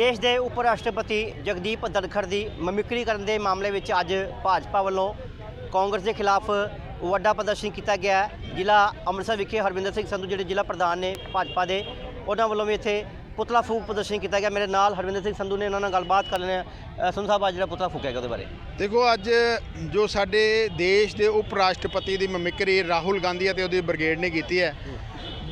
ਦੇਸ਼ ਦੇ ਉਪ ਰਾਸ਼ਟਰਪਤੀ ਜਗਦੀਪ ਧਨਖੜ ਦੀ ਮਮਿਕਰੀ ਕਰਨ ਦੇ ਮਾਮਲੇ ਵਿੱਚ ਅੱਜ ਭਾਜਪਾ ਵੱਲੋਂ ਕਾਂਗਰਸ ਦੇ ਖਿਲਾਫ ਵੱਡਾ ਪ੍ਰਦਰਸ਼ਨ ਕੀਤਾ ਗਿਆ ਜ਼ਿਲ੍ਹਾ ਅੰਮ੍ਰਿਤਸਰ ਵਿਖੇ ਹਰਵਿੰਦਰ ਸਿੰਘ ਸੰਧੂ, ਜਿਹੜੇ ਜ਼ਿਲ੍ਹਾ ਪ੍ਰਧਾਨ ਨੇ ਭਾਜਪਾ ਦੇ, ਉਹਨਾਂ ਵੱਲੋਂ ਵੀ ਇੱਥੇ ਪੁਤਲਾ ਫੂਕ ਪ੍ਰਦਰਸ਼ਨ ਕੀਤਾ ਗਿਆ। ਮੇਰੇ ਨਾਲ ਹਰਵਿੰਦਰ ਸਿੰਘ ਸੰਧੂ ਨੇ ਉਹਨਾਂ ਨਾਲ ਗੱਲਬਾਤ ਕਰ ਲੈਣੇ ਸੰਧੂ ਸਾਹਿਬ, ਅੱਜ ਜਿਹੜਾ ਪੁਤਲਾ ਫੂਕਿਆ ਗਿਆ ਉਹਦੇ ਬਾਰੇ। ਦੇਖੋ, ਅੱਜ ਜੋ ਸਾਡੇ ਦੇਸ਼ ਦੇ ਉਪ ਰਾਸ਼ਟਰਪਤੀ ਦੀ ਮਮਿਕਰੀ ਰਾਹੁਲ ਗਾਂਧੀ ਅਤੇ ਉਹਦੀ ਬ੍ਰਿਗੇਡ ਨੇ ਕੀਤੀ ਹੈ,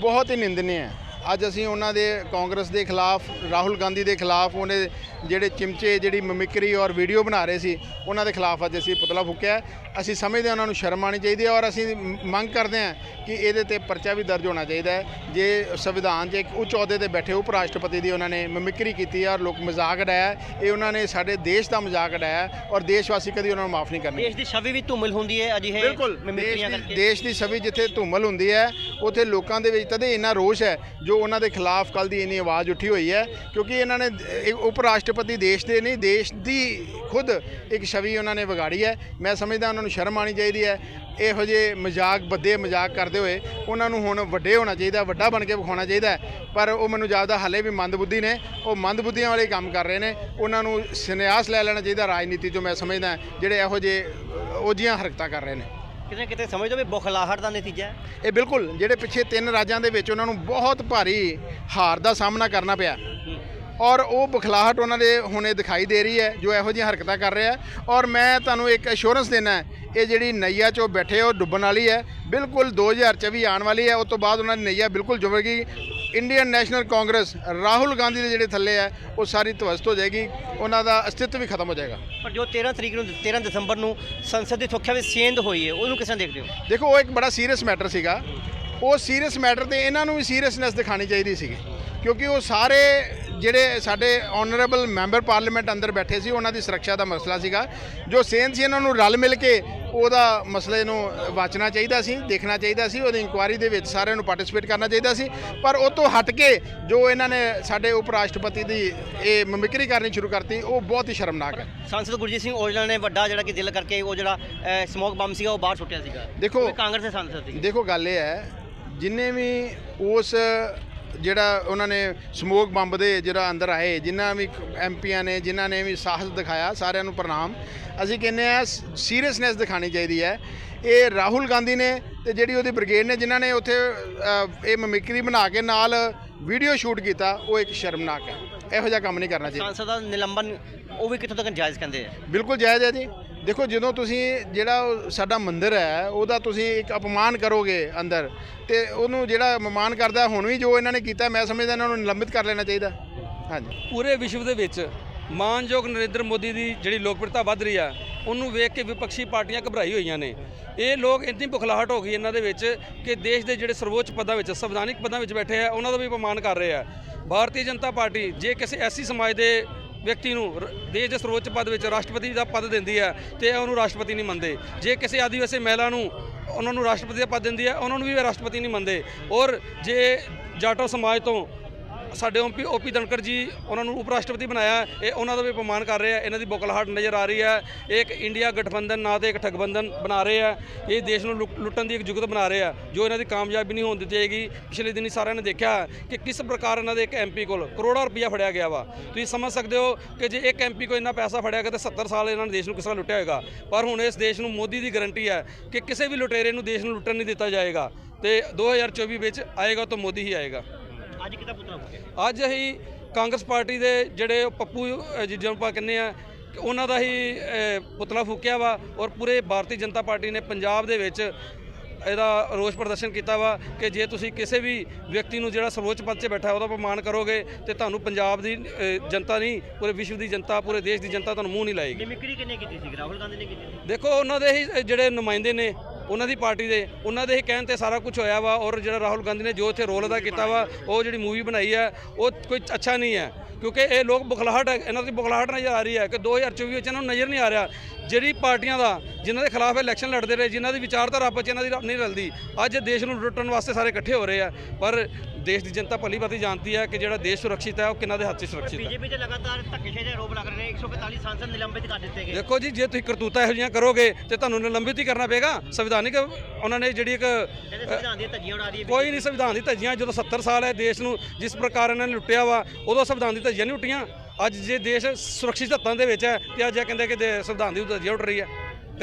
ਬਹੁਤ ਹੀ ਨਿੰਦਨੀय ਹੈ। ਅੱਜ ਅਸੀਂ ਉਹਨਾਂ ਦੇ ਕਾਂਗਰਸ ਦੇ ਖਿਲਾਫ ਰਾਹੁਲ ਗਾਂਧੀ ਦੇ ਖਿਲਾਫ ਉਹਨੇ ਜਿਹੜੇ ਚਿਮਚੇ ਜਿਹੜੀ ਮਮਿਕਰੀ ਔਰ ਵੀਡੀਓ ਬਣਾ ਰਹੇ ਸੀ ਉਹਨਾਂ ਦੇ ਖਿਲਾਫ ਅੱਜ ਅਸੀਂ ਪੁਤਲਾ ਫੂਕਿਆ। ਅਸੀਂ ਸਮਝਦੇ ਹਾਂ ਉਹਨਾਂ ਨੂੰ ਸ਼ਰਮ ਆਣੀ ਚਾਹੀਦੀ ਹੈ ਔਰ ਅਸੀਂ ਮੰਗ ਕਰਦੇ ਹਾਂ ਕਿ ਇਹਦੇ ਤੇ ਪਰਚਾ ਵੀ ਦਰਜ ਹੋਣਾ ਚਾਹੀਦਾ ਹੈ ਜੇ ਸੰਵਿਧਾਨ 'ਚ ਇੱਕ ਉੱਚ ਅਹੁਦੇ ਤੇ ਬੈਠੇ ਉਪ ਰਾਸ਼ਟਰਪਤੀ ਦੀ ਉਹਨਾਂ ਨੇ ਮਮਿਕਰੀ ਕੀਤੀ ਹੈ ਔਰ ਲੋਕ ਮਜ਼ਾਕ ਉਡਾਇਆ। ਇਹ ਉਹਨਾਂ ਨੇ ਸਾਡੇ ਦੇਸ਼ ਦਾ ਮਜ਼ਾਕ ਉਡਾਇਆ ਔਰ ਦੇਸ਼ ਵਾਸੀ ਕਦੀ ਉਹਨਾਂ ਨੂੰ ਮਾਫ ਨਹੀਂ ਕਰਨਗੇ ਦੇਸ਼ ਦੀ ਛਵੀ ਵੀ ਧੂਮਲ ਹੁੰਦੀ ਹੈ ਅਜਿਹੇ ਬਿਲਕੁਲ ਦੇਸ਼ ਮਮਿਕਰੀਆਂ ਦੀ ਕਰਕੇ ਦੇਸ਼ ਦੀ ਛਵੀ ਜਿੱਥੇ ਧੂਮਲ ਹੁੰਦੀ ਹੈ ਉੱਥੇ ਲੋਕਾਂ ਦੇ ਵਿੱਚ ਤਦੇ ਇੰਨਾ ਰੋਸ਼ ਹੈ ਜੋ ਉਹਨਾਂ ਦੇ ਖਿਲਾਫ ਕੱਲ ਦੀ ਇੰਨੀ ਆਵਾਜ਼ ਉੱਠੀ ਹੋਈ ਹੈ ਕਿਉਂਕਿ ਇਹਨਾਂ ਨੇ ਉਪ ਰਾਸ਼ਟਰਪਤੀ ਦੇਸ਼ ਦੇ ਨਹੀਂ ਦੇਸ਼ ਦੀ ਖੁਦ ਇੱਕ ਛਵੀ ਉਹਨਾਂ ਨੇ ਵਿਗਾੜੀ ਹੈ। ਮੈਂ ਸਮਝਦਾ ਉਹਨਾਂ ਨੂੰ ਸ਼ਰਮ ਆਣੀ ਚਾਹੀਦੀ ਹੈ। ਇਹੋ ਜਿਹੇ ਮਜ਼ਾਕ ਬੱਦੇ ਮਜ਼ਾਕ ਕਰਦੇ ਹੋਏ ਉਹਨਾਂ ਨੂੰ ਹੁਣ ਵੱਡੇ ਹੋਣਾ ਚਾਹੀਦਾ ਵੱਡਾ ਬਣ ਕੇ ਵਿਖਾਉਣਾ ਚਾਹੀਦਾ। ਪਰ ਉਹ ਮੈਨੂੰ ਜਾਪਦਾ ਹਾਲੇ ਵੀ ਮੰਦਬੁੱਧੀ ਨੇ ਉਹ ਮੰਦਬੁੱਧੀਆਂ ਵਾਲੇ ਕੰਮ ਕਰ ਰਹੇ ਨੇ। ਉਹਨਾਂ ਨੂੰ ਸੰਨਿਆਸ ਲੈ ਲੈਣਾ ਚਾਹੀਦਾ ਰਾਜਨੀਤੀ ਤੋਂ ਮੈਂ ਸਮਝਦਾ ਜਿਹੜੇ ਇਹੋ ਜਿਹੇ ਅ, ਉਹਜੀਆਂ ਹਰਕਤਾਂ ਕਰ ਰਹੇ ਨੇ। ਕਿਤੇ ਕਿਤੇ ਸਮਝਦੇ ਵੀ ਬੁਖਲਾਹਟ ਦਾ ਨਤੀਜਾ ਹੈ। ਇਹ ਬਿਲਕੁਲ ਜਿਹੜੇ ਪਿੱਛੇ ਤਿੰਨ ਰਾਜਾਂ ਦੇ ਵਿੱਚ ਉਹਨਾਂ ਨੂੰ ਬਹੁਤ ਭਾਰੀ ਹਾਰ ਦਾ ਸਾਹਮਣਾ ਕਰਨਾ ਪਿਆ। ਔਰ ਉਹ ਬਖਲਾਹਟ ਉਹਨਾਂ ਦੇ ਹੁਣੇ ਦਿਖਾਈ ਦੇ ਰਹੀ ਹੈ ਜੋ ਇਹੋ ਜਿਹੀਆਂ ਹਰਕਤਾਂ ਕਰ ਰਿਹਾ ਔਰ ਮੈਂ ਤੁਹਾਨੂੰ ਇੱਕ ਅਸ਼ੋਰੈਂਸ ਦੇਣਾ ਹੈ ਇਹ ਜਿਹੜੀ ਨਈਆ 'ਚੋਂ ਬੈਠੇ ਉਹ ਡੁੱਬਣ ਵਾਲੀ ਹੈ ਬਿਲਕੁਲ 2024 ਆਉਣ ਵਾਲੀ ਹੈ ਉਸ ਤੋਂ ਬਾਅਦ ਉਹਨਾਂ ਦੀ ਨਈਆ ਬਿਲਕੁਲ ਡੁੱਬੇਗੀ ਇੰਡੀਅਨ ਨੈਸ਼ਨਲ ਕਾਂਗਰਸ ਰਾਹੁਲ ਗਾਂਧੀ ਦੇ ਜਿਹੜੇ ਥੱਲੇ ਹੈ ਉਹ ਸਾਰੀ ਧਵਸਤ ਹੋ ਜਾਏਗੀ ਉਹਨਾਂ ਦਾ ਅਸਤਿਤਵ ਵੀ ਖਤਮ ਹੋ ਜਾਏਗਾ। ਪਰ ਜੋ 13 ਤਰੀਕ ਨੂੰ 13 ਦਸੰਬਰ ਨੂੰ ਸੰਸਦ ਦੀ ਸੁਰੱਖਿਆ ਵਿੱਚ ਸੇਂਧ ਹੋਈ ਹੈ ਉਹਨੂੰ ਕਿਸ ਤਰ੍ਹਾਂ ਦੇਖਦੇ ਹੋ? ਦੇਖੋ ਉਹ ਇੱਕ ਬੜਾ ਸੀਰੀਅਸ ਮੈਟਰ ਸੀਗਾ। ਉਹ ਸੀਰੀਅਸ ਮੈਟਰ ਤੇ ਇਹਨਾਂ ਨੂੰ ਵੀ ਸੀਰੀਅਸਨੈਸ ਦਿਖਾਣੀ ਚਾਹੀਦੀ ਸੀਗੀ ਕਿਉਂਕਿ ਉਹ ਸਾਰੇ ਜਿਹੜੇ ਸਾਡੇ ਆਨਰੇਬਲ ਮੈਂਬਰ ਪਾਰਲੀਮੈਂਟ ਅੰਦਰ ਬੈਠੇ ਸੀ ਉਹਨਾਂ ਦੀ ਸੁਰੱਖਿਆ ਦਾ ਮਸਲਾ ਸੀਗਾ। ਜੋ ਸੇਨ ਸੀ ਇਹਨਾਂ ਨੂੰ ਰਲ ਮਿਲ ਕੇ ਉਹਦਾ ਮਸਲੇ ਨੂੰ ਵਾਚਣਾ ਚਾਹੀਦਾ ਸੀ ਦੇਖਣਾ ਚਾਹੀਦਾ ਸੀ ਉਹਦੀ ਇਨਕੁਆਇਰੀ ਦੇ ਵਿੱਚ ਸਾਰਿਆਂ ਨੂੰ ਪਾਰਟਿਸਿਪੇਟ ਕਰਨਾ ਚਾਹੀਦਾ ਸੀ। ਪਰ ਉਹ ਤੋਂ ਹਟ ਕੇ ਜੋ ਇਹਨਾਂ ਨੇ ਸਾਡੇ ਉਪ ਰਾਸ਼ਟਰਪਤੀ ਦੀ ਇਹ ਮਮਿਕਰੀ ਕਰਨੀ ਸ਼ੁਰੂ ਕਰਤੀ ਉਹ ਬਹੁਤ ਹੀ ਸ਼ਰਮਨਾਕ ਹੈ। ਸੰਸਦ ਗੁਰਜੀਤ ਸਿੰਘ ਔਜਲਾ ਨੇ ਵੱਡਾ ਜਿਹੜਾ ਕਿ ਦਿਲ ਕਰਕੇ ਉਹ ਜਿਹੜਾ ਸਮੋਕ ਬੰਬ ਸੀਗਾ ਉਹ ਬਾਹਰ ਸੁੱਟਿਆ ਸੀਗਾ। ਦੇਖੋ- ਕਾਂਗਰਸ ਦੇ ਸੰਸਦ ਸੀ। ਦੇਖੋ ਗੱਲ ਇਹ ਹੈ ਜਿੰਨੇ ਵੀ ਉਸ ਜਿਹੜਾ ਉਹਨਾਂ ਨੇ ਸਮੋਕ ਬੰਬ ਦੇ ਜਿਹੜਾ ਅੰਦਰ ਆਏ ਜਿਨ੍ਹਾਂ ਵੀ ਐਮਪੀਆਂ ਨੇ ਜਿਨ੍ਹਾਂ ਨੇ ਵੀ ਸਾਹਸ ਦਿਖਾਇਆ ਸਾਰਿਆਂ ਨੂੰ ਪ੍ਰਣਾਮ। ਅਸੀਂ ਕਹਿੰਦੇ ਆ ਸੀਰੀਅਸਨੈਸ ਦਿਖਾਣੀ ਚਾਹੀਦੀ ਹੈ। ਇਹ ਰਾਹੁਲ ਗਾਂਧੀ ਨੇ ਤੇ ਜਿਹੜੀ ਉਹਦੀ ਬ੍ਰਿਗੇਡ ਨੇ ਜਿਨ੍ਹਾਂ ਨੇ ਉੱਥੇ ਇਹ ਮਮਿਕਰੀ ਬਣਾ ਕੇ ਨਾਲ ਵੀਡੀਓ ਸ਼ੂਟ ਕੀਤਾ ਉਹ ਇੱਕ ਸ਼ਰਮਨਾਕ ਹੈ। ਇਹੋ ਜਿਹਾ ਕੰਮ ਨਹੀਂ ਕਰਨਾ ਚਾਹੀਦਾ। ਸੰਸਦ ਦਾ ਨਿਲੰਬਨ ਉਹ ਵੀ ਕਿੱਥੋਂ ਤੱਕ ਜਾਇਜ਼ ਕਹਿੰਦੇ ਆ? ਬਿਲਕੁਲ ਜਾਇਜ਼ ਹੈ ਜੀ। ਦੇਖੋ, ਜਦੋਂ ਤੁਸੀਂ ਜਿਹੜਾ ਸਾਡਾ ਮੰਦਿਰ ਹੈ, ਉਹਦਾ ਤੁਸੀਂ ਇੱਕ ਅਪਮਾਨ ਕਰੋਗੇ ਅੰਦਰ, ਤੇ ਉਹਨੂੰ ਜਿਹੜਾ ਅਪਮਾਨ ਕਰਦਾ, ਹੁਣ ਵੀ ਜੋ ਇਹਨਾਂ ਨੇ ਕੀਤਾ, ਮੈਂ ਸਮਝਦਾ ਇਹਨਾਂ ਨੂੰ ਨਿਲੰਬਿਤ ਕਰ ਲੈਣਾ ਚਾਹੀਦਾ। ਹਾਂਜੀ। ਪੂਰੇ ਵਿਸ਼ਵ ਦੇ ਵਿੱਚ ਮਾਨਯੋਗ ਨਰਿੰਦਰ ਮੋਦੀ ਦੀ ਜਿਹੜੀ ਲੋਕਪ੍ਰਿਅਤਾ ਵੱਧ ਰਹੀ ਆ, ਉਹਨੂੰ ਵੇਖ ਕੇ ਵਿਪਕਸ਼ੀ ਪਾਰਟੀਆਂ ਘਬਰਾਈ ਹੋਈਆਂ ਨੇ। ਇਹ ਲੋਕ ਇੰਨੀ ਬੁਖਲਾਹਟ ਹੋ ਗਈ ਇਹਨਾਂ ਦੇ ਵਿੱਚ ਕਿ ਦੇਸ਼ ਦੇ ਜਿਹੜੇ ਸਰਵੋੱਚ ਪਦਾਂ ਵਿੱਚ, ਸੰਵਿਧਾਨਿਕ ਪਦਾਂ ਵਿੱਚ ਬੈਠੇ ਆ, ਉਹਨਾਂ ਦਾ ਵੀ ਅਪਮਾਨ ਕਰ ਰਹੇ ਆ। ਭਾਰਤੀ ਜਨਤਾ ਪਾਰਟੀ, ਜੇ ਕਿਸੇ ਐਸੀ ਸਮਾਜ ਦੇ ਵਿਅਕਤੀ ਨੂੰ ਰ- ਦੇਸ਼ ਦੇ ਸਰਵੋੱਚ ਪਦ ਵਿੱਚ ਰਾਸ਼ਟਰਪਤੀ ਦਾ ਪਦ ਦਿੰਦੀ ਹੈ ਤੇ ਉਹਨੂੰ ਰਾਸ਼ਟਰਪਤੀ ਨਹੀਂ ਮੰਨਦੇ। ਜੇ ਕਿਸੇ ਆਦੀਵਾਸੀ ਮਹਿਲਾ ਨੂੰ ਉਹਨਾਂ ਨੂੰ ਰਾਸ਼ਟਰਪਤੀ ਦਾ ਪਦ ਦਿੰਦੀ ਹੈ, ਉਹਨਾਂ ਨੂੰ ਵੀ ਇਹ ਰਾਸ਼ਟਰਪਤੀ ਨਹੀਂ ਮੰਨਦੇ। ਔਰ ਜੇ ਜਾਟੋ ਸਮਾਜ ਤੋਂ ਸਾਡੇ ਓਪੀ ਓਪੀ ਧਨਕਰ ਜੀ, ਉਹਨਾਂ ਨੂੰ ਉਪ ਰਾਸ਼ਟਰਪਤੀ ਬਣਾਇਆ। ਇਹ ਉਹਨਾਂ ਦਾ ਵੀ ਅਪਮਾਨ ਕਰ ਰਹੇ ਆ। ਇਹਨਾਂ ਦੀ ਬੁਕਲਹਾਟ ਨਜ਼ਰ ਆ ਰਹੀ ਹੈ ਇਹ ਇੱਕ ਇੰਡੀਆ ਗਠਬੰਧਨ, ਨਾਂ ਤੇ ਇੱਕ ਠਗਬੰਧਨ ਬਣਾ ਰਹੇ ਆ। ਇਹ ਦੇਸ਼ ਨੂੰ ਲੁੱਟ- ਲੁੱਟਣ ਦੀ ਇੱਕ ਜੁਗਤ ਬਣਾ ਰਹੇ ਆ, ਜੋ ਇਹਨਾਂ ਦੀ ਕਾਮਯਾਬੀ ਨਹੀਂ ਹੋਣ ਦਿੱਤੀ ਜਾਏਗੀ। ਪਿਛਲੇ ਦਿਨੀ ਸਾਰਿਆਂ ਨੇ ਦੇਖਿਆ ਕਿ ਕਿਸ ਪ੍ਰਕਾਰ ਇਹਨਾਂ ਦੇ ਇੱਕ ਐਮਪੀ ਕੋਲ ਕਰੋੜਾਂ ਰੁਪਈਆ ਫੜਿਆ ਗਿਆ ਵਾ। ਤੁਸੀਂ ਸਮਝ ਸਕਦੇ ਹੋ ਕਿ ਜੇ ਇੱਕ ਐਮਪੀ ਕੋਲ ਇੰਨਾ ਪੈਸਾ ਫੜਿਆ ਗਿਆ, ਤਾਂ 70 ਸਾਲ ਇਹਨਾਂ ਨੇ ਦੇਸ਼ ਨੂੰ ਕਿਸ ਤਰ੍ਹਾਂ ਲੁੱਟਿਆ ਹੋਏਗਾ? ਪਰ ਹੁਣ ਇਸ ਦੇਸ਼ ਨੂੰ ਮੋਦੀ ਦੀ ਗਾਰੰਟੀ ਹੈ ਕਿ ਕਿਸੇ ਵੀ ਲੁਟੇਰੇ ਨੂੰ ਦੇਸ਼ ਨੂੰ ਲੁੱਟਣ ਨਹੀਂ ਦਿੱਤਾ ਜਾਏਗਾ। ਤੇ 2024 ਵਿੱਚ ਆਏਗਾ ਤਾਂ ਮੋਦੀ ਹੀ ਆਏਗਾ। ਅੱਜ ਫੂਕਿਆ ਅੱਜ ਅਸੀਂ ਕਾਂਗਰਸ ਪਾਰਟੀ ਦੇ ਜਿਹੜੇ ਪੱਪੂ ਅ, ਜਿਹਨੂੰ ਆਪਾਂ ਕਹਿੰਦੇ ਆ ਉਹਨਾਂ ਦਾ ਹੀ ਪੁਤਲਾ ਫੂਕਿਆ ਵਾ ਔਰ ਪੂਰੇ ਭਾਰਤੀ ਜਨਤਾ ਪਾਰਟੀ ਨੇ ਪੰਜਾਬ ਦੇ ਵਿੱਚ ਇਹਦਾ ਰੋਸ ਪ੍ਰਦਰਸ਼ਨ ਕੀਤਾ ਵਾ ਕਿ ਜੇ ਤੁਸੀਂ ਕਿਸੇ ਵੀ ਵਿਅਕਤੀ ਨੂੰ ਜਿਹੜਾ ਸਰਵੋੱਚ ਪਦ 'ਤੇ ਬੈਠਾ ਉਹਦਾ ਅਪਮਾਨ ਕਰੋਗੇ ਤੇ ਤੁਹਾਨੂੰ ਪੰਜਾਬ ਦੀ ਜਨਤਾ ਨਹੀਂ ਪੂਰੇ ਵਿਸ਼ਵ ਦੀ ਜਨਤਾ ਪੂਰੇ ਦੇਸ਼ ਦੀ ਜਨਤਾ ਤੁਹਾਨੂੰ ਮੂੰਹ ਨਹੀਂ ਲਾਏਗੀ। ਮਿਮਿਕਰੀ ਕਿੰਨੇ ਕੀਤੀ ਸੀ? ਰਾਹੁਲ ਗਾਂਧੀ ਨੇ ਕੀਤੀ ਸੀ? ਦੇਖੋ ਉਹਨਾਂ ਦੇ ਹੀ ਜਿਹੜੇ ਨੁਮਾਇੰਦੇ ਨੇ ਉਹਨਾਂ ਦੀ ਪਾਰਟੀ ਦੇ, ਉਹਨਾਂ ਦੇ ਹੀ ਕਹਿਣ ਤੇ ਸਾਰਾ ਕੁਝ ਹੋਇਆ ਵਾ ਔਰ ਜਿਹੜਾ ਰਾਹੁਲ ਗਾਂਧੀ ਨੇ ਜੋ ਇੱਥੇ ਰੋਲ ਅਦਾ ਕੀਤਾ ਵਾ, ਉਹ ਜਿਹੜੀ ਮੂਵੀ ਬਣਾਈ ਹੈ ਉਹ ਕੋਈ ਅੱਛਾ ਨਹੀਂ ਹੈ। ਕਿਉਂਕਿ ਇਹ ਲੋਕ ਬੁਖਲਾਹਟ ਹੈ ਇਹਨਾਂ ਦੀ ਬੁਖਲਾਹਟ ਨਜ਼ਰ ਆ ਰਹੀ ਹੈ ਕਿ 2024 ਵਿੱਚ ਇਹਨਾਂ ਨੂੰ ਨਜ਼ਰ ਨਹੀਂ ਆ ਰਿਹਾ। ਜਿਹੜੀ ਪਾਰਟੀਆਂ ਦਾ, ਜਿਨ੍ਹਾਂ ਦੇ ਖਿਲਾਫ ਇਲੈਕਸ਼ਨ ਲੜਦੇ ਰਹੇ, ਜਿਨ੍ਹਾਂ ਦੀ ਵਿਚਾਰਧਾਰਾ ਆਪਸ 'ਚ ਇਹਨਾਂ ਦੀ ਨਹੀਂ ਰਲਦੀ, ਅੱਜ ਦੇਸ਼ ਨੂੰ ਲੁੱਟਣ ਵਾਸਤੇ ਸਾਰੇ ਇਕੱਠੇ ਹੋ ਰਹੇ ਆ। ਪਰ ਦੇਸ਼ ਦੀ ਜਨਤਾ ਭਲੀ ਭਾਂਤੀ ਜਾਣਦੀ ਹੈ ਕਿ ਜਿਹੜਾ ਦੇਸ਼ ਸੁਰੱਖਿਅਤ ਹੈ ਉਹ ਕਿਹਨਾਂ ਦੇ ਹੱਥ 'ਚ ਸੁਰੱਖਿਅਤ ਹੈ? ਬੀਜੇਪੀ ਤੇ ਲਗਾਤਾਰ ਧੱਕੇਸ਼ਾਹੀ ਦੇ ਆਰੋਪ ਲੱਗ ਰਹੇ ਨੇ 145 ਸਾਂਸਦ ਨਿਲੰਬਿਤ ਕਰ ਦਿੱਤੇ ਗਏ। ਦੇਖੋ ਜੀ ਜੇ ਤੁਸੀਂ ਕਰਤੂਤਾਂ ਇਹੋ ਜਿਹੀਆਂ ਕਰੋਗੇ ਤੇ ਤੁਹਾਨੂੰ ਨਿਲੰਬਿਤ ਹੀ ਕਰਨਾ ਪਏਗਾ। ਸੰਵਿਧਾਨਿਕ ਉਹਨਾਂ ਨੇ ਜਿਹੜੀ ਇੱਕ ਸੰਵਿਧਾਨ ਦੀਆਂ ਧੱਜੀਆਂ ਉਡਾ ਕੋਈ ਨਹੀਂ ਸੰਵਿਧਾਨ ਦੀ ਧੱਜੀਆਂ ਜਦੋਂ 70 ਸਾਲ ਹੈ ਦੇਸ਼ ਨੂੰ ਜਿਸ ਪ੍ਰਕਾਰ ਇਹਨਾਂ ਨੇ ਲੁੱਟਿਆ ਵਾ ਉਦੋਂ ਸੰਵਿਧਾਨ ਦੀ ਧੱਜੀਆਂ ਨਹੀਂ ਉੱਟੀਆਂ ਅੱਜ ਜੇ ਦੇਸ਼ ਸੁਰੱਖਿਅਤ ਹੱਥਾਂ ਦੇ ਵਿੱਚ ਹੈ ਤੇ ਅੱਜ ਇਹ ਕਹਿੰਦੇ ਕਿ ਦੇ- ਸੰਵਿਧਾਨ ਦੀ ਧੱਜੀ ਉੱਡ ਰਹੀ ਹੈ।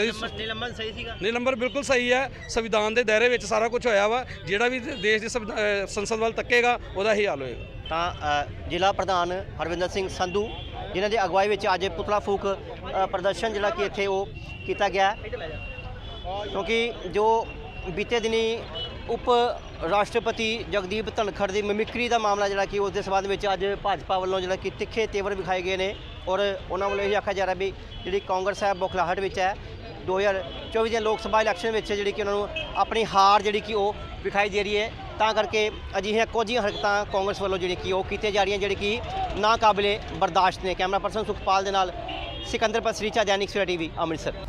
ਇਸ- ਨਿਲੰਬਨ ਸਹੀ ਸੀਗਾ? ਨਿਲੰਬਰ ਬਿਲਕੁਲ ਸਹੀ ਹੈ। ਸੰਵਿਧਾਨ ਦੇ ਦਾਇਰੇ ਵਿੱਚ ਸਾਰਾ ਕੁਝ ਹੋਇਆ ਵਾ। ਜਿਹੜਾ ਵੀ ਦੇਸ਼ ਦੀ ਸੰਵਿਧਾ- ਅਹ ਸੰਸਦ ਵੱਲ ਤੱਕੇਗਾ ਉਹਦਾ ਹੀ ਹਾਲ ਹੋਏਗਾ। ਤਾਂ ਅ, ਜ਼ਿਲ੍ਹਾ ਪ੍ਰਧਾਨ ਹਰਵਿੰਦਰ ਸਿੰਘ ਸੰਧੂ ਜਿਨ੍ਹਾਂ ਦੀ ਅਗਵਾਈ ਵਿੱਚ ਅੱਜ ਪੁਤਲਾ ਫੂਕ ਅ, ਪ੍ਰਦਰਸ਼ਨ ਜਿਹੜਾ ਕਿ ਇੱਥੇ ਉਹ ਕੀਤਾ ਗਿਆ। ਹੈ। ਕਿਉਂਕਿ ਜੋ ਬੀਤੇ ਦਿਨੀ ਉਪ ਰਾਸ਼ਟਰਪਤੀ ਜਗਦੀਪ ਧਨਖੜ ਦੀ ਮਿਮਿਕਰੀ ਦਾ ਮਾਮਲਾ ਜਿਹੜਾ ਕਿ ਉਸ ਦੇ ਸਬੰਧ ਵਿੱਚ ਅੱਜ ਭਾਜਪਾ ਵੱਲੋਂ ਜਿਹੜਾ ਕਿ ਤਿੱਖੇ ਤੇਵਰ ਵਿਖਾਏ ਗਏ ਨੇ। ਔਰ ਉਹਨਾਂ ਵੱਲੋਂ ਇਹ ਆਖਿਆ ਜਾ ਰਿਹਾ ਵੀ ਜਿਹੜੀ ਕਾਂਗਰਸ ਹੈ ਬੁਖਲਾਹਟ ਵਿੱਚ ਹੈ। 2024 ਦੇ ਲੋਕ ਸਭਾ ਇਲੈਕਸ਼ਨ ਵਿੱਚ ਜਿਹੜੀ ਕਿ ਉਹਨਾਂ ਨੂੰ ਆਪਣੀ ਹਾਰ ਜਿਹੜੀ ਕਿ ਉਹ ਵਿਖਾਈ ਦੇ ਰਹੀ ਹੈ, ਤਾਂ ਕਰਕੇ ਅਜਿਹੀਆਂ ਕੁਝ ਹਰਕਤਾਂ ਕਾਂਗਰਸ ਵੱਲੋਂ ਜਿਹੜੀ ਕਿ ਉਹ ਕੀਤੀਆਂ ਜਾ ਰਹੀਆਂ, ਜਿਹੜੀ ਕਿ ਨਾ ਕਾਬਲੇ ਬਰਦਾਸ਼ਤ ਨੇ। ਕੈਮਰਾ ਪਰਸਨ ਸੁਖਪਾਲ ਦੇ ਨਾਲ ਸਿਕੰਦਰ ਪਸਰੀਚਾ ਦੈਨਿਕ ਸਵੇਰਾ ਟੀਵੀ, ਅੰਮ੍ਰਿਤਸਰ।